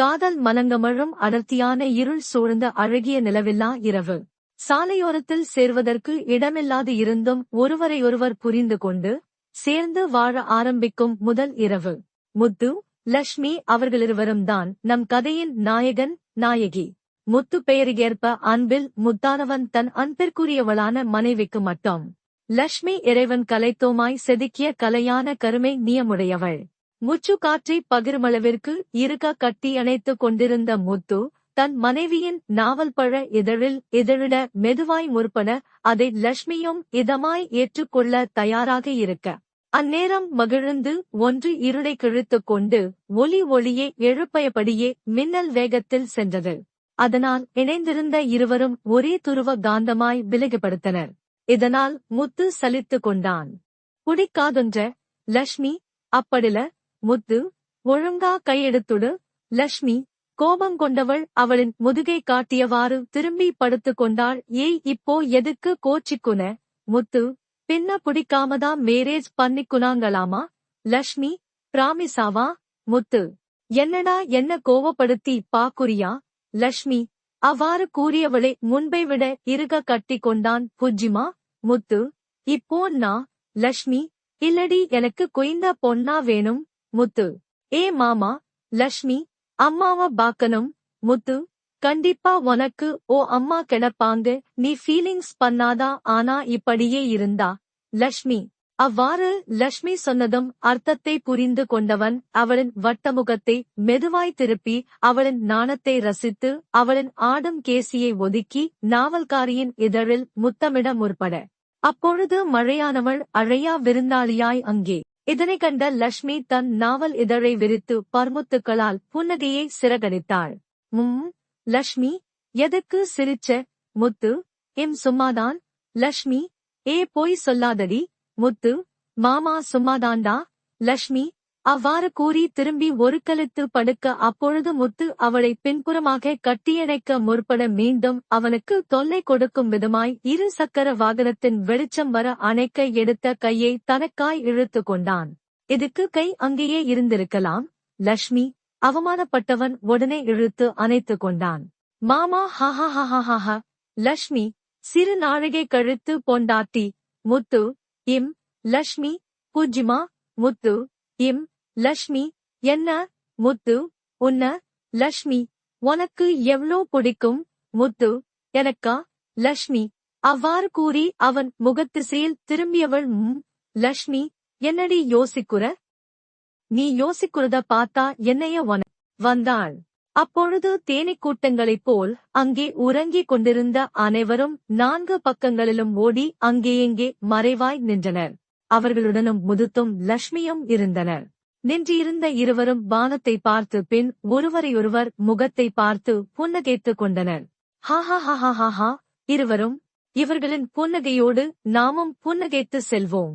காதல் மலங்கமழும் அடர்த்தியான இருள் சூழ்ந்த அழகிய நிலவில்லா இரவு. சாலையோரத்தில் சேர்வதற்கு இடமில்லாது இருந்தும் ஒருவரையொருவர் புரிந்து கொண்டு சேர்ந்து வாழ ஆரம்பிக்கும் முதல் இரவு. முத்து லக்ஷ்மி அவர்களிருவரும் தான் நம் கதையின் நாயகன் நாயகி. முத்து பெயருகேற்ப அன்பில் முத்தானவன் தன் அன்பிற்குரியவளான மனைவிக்கு மட்டும். லக்ஷ்மி இறைவன் கலைத்தோமாய் செதுக்கிய கலையான கருமை நியமுடையவள். முச்சு காற்றை பகிர்மளவிற்கு இருக கட்டி அணைத்துக் கொண்டிருந்த முத்து தன் மனைவியின் நாவல் பழ இதழில் இதழிட மெதுவாய் முற்பன அதை லக்ஷ்மியும் இதமாய் ஏற்றுக்கொள்ள தயாராக இருக்க. அந்நேரம் மகிழ்ந்து ஒன்று இருளை கிழித்துக் கொண்டு ஒலி ஒளியே எழுப்பயபடியே மின்னல் வேகத்தில் சென்றது. அதனால் இணைந்திருந்த இருவரும் ஒரே துருவ காந்தமாய் விலகுபடுத்தனர் இதனால் முத்து சலித்துக் கொண்டான். குடிக்காதொன்ற லக்ஷ்மி அப்படில முத்து ஒழுங்கா கையெடுத்துடு. லக்ஷ்மி கோபம் கொண்டவள் அவளின் முதுகை காட்டியவாறு திரும்பி படுத்துக் கொண்டாள். ஏய் இப்போ எதுக்கு கோச்சிக்குன? முத்து பின்ன பிடிக்காமதான் மேரேஜ் பண்ணிக்குனாங்களாமா? லக்ஷ்மி பிராமிசாவா? முத்து என்னடா என்ன கோவப்படுத்தி பாக்குறியா? லக்ஷ்மி அவ்வாறு கூறியவளை முன்பை விட இருக கட்டி கொண்டான் புஜ்ஜிமா? முத்து இப்போ நான் லக்ஷ்மி இல்லடி எனக்கு குயிந்த பொன்னா வேணும். முத்து. ஏ மாமா லக்ஷ்மி அம்மாவ பாக்கணும் முத்து. கண்டிப்பா உனக்கு ஓ அம்மா கிடப்பாங்க நீ ஃபீலிங்ஸ் பண்ணாதா ஆனா இப்படியே இருந்தா. லக்ஷ்மி அவ்வாறு லக்ஷ்மி சொன்னதும் அர்த்தத்தை புரிந்து கொண்டவன் அவளின் வட்டமுகத்தை மெதுவாய் திருப்பி அவளின் நாணத்தை ரசித்து அவளின் ஆடும் கேசியை ஒதுக்கி நாவல்காரியின் இதழில் முத்தமிட முற்பட. அப்பொழுது மழையானவள் அழையா விருந்தாளியாய் அங்கே இதனை கண்ட லக்ஷ்மி தன் நாவல் இதழை விரித்து பர்முத்துக்களால் புன்னகையை சிறகடித்தாள். உம் லக்ஷ்மி எதுக்கு சிரிச்ச முத்து? எம் சும்மாதான் லக்ஷ்மி ஏ போய் சொல்லாதடி முத்து? மாமா சும்மாதாண்டா லக்ஷ்மி அவ்வாறு கூறி திரும்பி ஒரு கழுத்து படுக்க அப்பொழுது முத்து அவளை பின்புறமாக கட்டியணைக்க முற்பட மீண்டும் அவனுக்கு தொல்லை கொடுக்கும் விதமாய் இரு சக்கர வாகனத்தின் வெளிச்சம் வர அணைக்க எடுத்த கையை தனக்காய் இழுத்து கொண்டான். இதுக்கு கை அங்கேயே இருந்திருக்கலாம். லக்ஷ்மி அவமானப்பட்டவன் உடனே இழுத்து அணைத்து கொண்டான். மாமா ஹஹா லக்ஷ்மி சிறு நாழிகை கழுத்து பொண்டாட்டி முத்து இம் லக்ஷ்மி பூஜ்ஜிமா முத்து இம் லக்ஷ்மி என்ன முத்து உன்ன லக்ஷ்மி உனக்கு எவ்ளோ பிடிக்கும் முத்து? எனக்கா? லக்ஷ்மி அவ்வாறு கூறி அவன் முகத்திசையில் திரும்பியவள் ம் லக்ஷ்மி என்னடி யோசிக்குற? நீ யோசிக்கிறத பார்த்தா என்னைய உன வந்தாள். அப்பொழுது தேனீக் கூட்டங்களைப் போல் அங்கே உறங்கிக் கொண்டிருந்த அனைவரும் நான்கு பக்கங்களிலும் ஓடி அங்கேயெங்கே மறைவாய் நின்றனர். அவர்களுடனும் முதுத்தும் லக்ஷ்மியும் இருந்தனர். நின்றிருந்த இருவரும் வானத்தை பார்த்து பின் ஒருவரையொருவர் முகத்தை பார்த்து புன்னகைத்துக் கொண்டனர். ஹாஹா ஹாஹா ஹாஹா இருவரும் இவர்களின் புன்னகையோடு நாமும் புன்னகைத்து செல்வோம்.